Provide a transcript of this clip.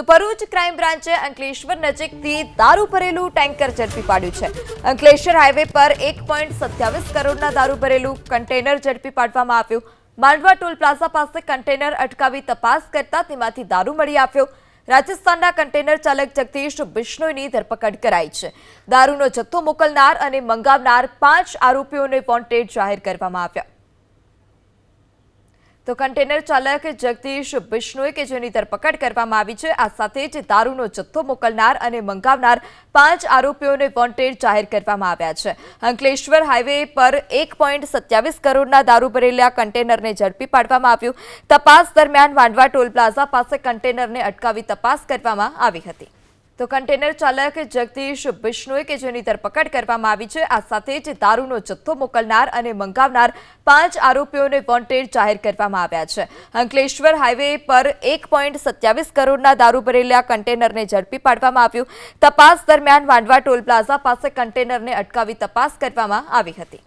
તો ભરૂચ ક્રાઇમ બ્રાન્ચે અંકલેશ્વર નજીકથી દારૂ ભરેલું ટેન્કર ઝડપી પાડ્યું છે. અંકલેશ્વર હાઈવે પર એક કરોડના દારૂ ભરેલું કન્ટેનર ઝડપી પાડવામાં આવ્યું. માંડવા ટોલ પ્લાઝા પાસે કન્ટેનર અટકાવી તપાસ કરતા તેમાંથી દારૂ મળી આવ્યો. રાજસ્થાનના કન્ટેનર ચાલક જગદીશ બિશ્નોઈની ધરપકડ કરાઈ છે. દારૂનો જથ્થો મોકલનાર અને મંગાવનાર પાંચ આરોપીઓને વોન્ટેડ જાહેર કરવામાં આવ્યા. તો કન્ટેનર ચાલક જગદીશ બિશ્નોઈ કે જેની ધરપકડ કરવામાં આવી છે, આ સાથે જ દારૂનો જથ્થો મોકલનાર અને મંગાવનાર પાંચ આરોપીઓને વોન્ટેડ જાહેર કરવામાં આવ્યા છે. અંકલેશ્વર હાઈવે પર એક કરોડના દારૂ ભરેલા કન્ટેનરને ઝડપી પાડવામાં આવ્યું. તપાસ દરમિયાન વાંડવા ટોલ પ્લાઝા પાસે કન્ટેનરને અટકાવી તપાસ કરવામાં આવી હતી. તો કન્ટેનર ચાલક જગદીશ બિશ્નોઈ કે જેની ધરપકડ કરવામાં આવી છે, આ સાથે જ દારૂનો જથ્થો મોકલનાર અને મંગાવનાર પાંચ આરોપીઓને વોન્ટેડ જાહેર કરવામાં આવ્યા છે. અંકલેશ્વર હાઈવે પર એક પોઈન્ટ સત્યાવીસ કરોડના દારૂ ભરેલા કન્ટેનરને ઝડપી પાડવામાં આવ્યું. તપાસ દરમિયાન વાંડવા ટોલ પ્લાઝા પાસે કન્ટેનરને અટકાવી તપાસ કરવામાં આવી હતી.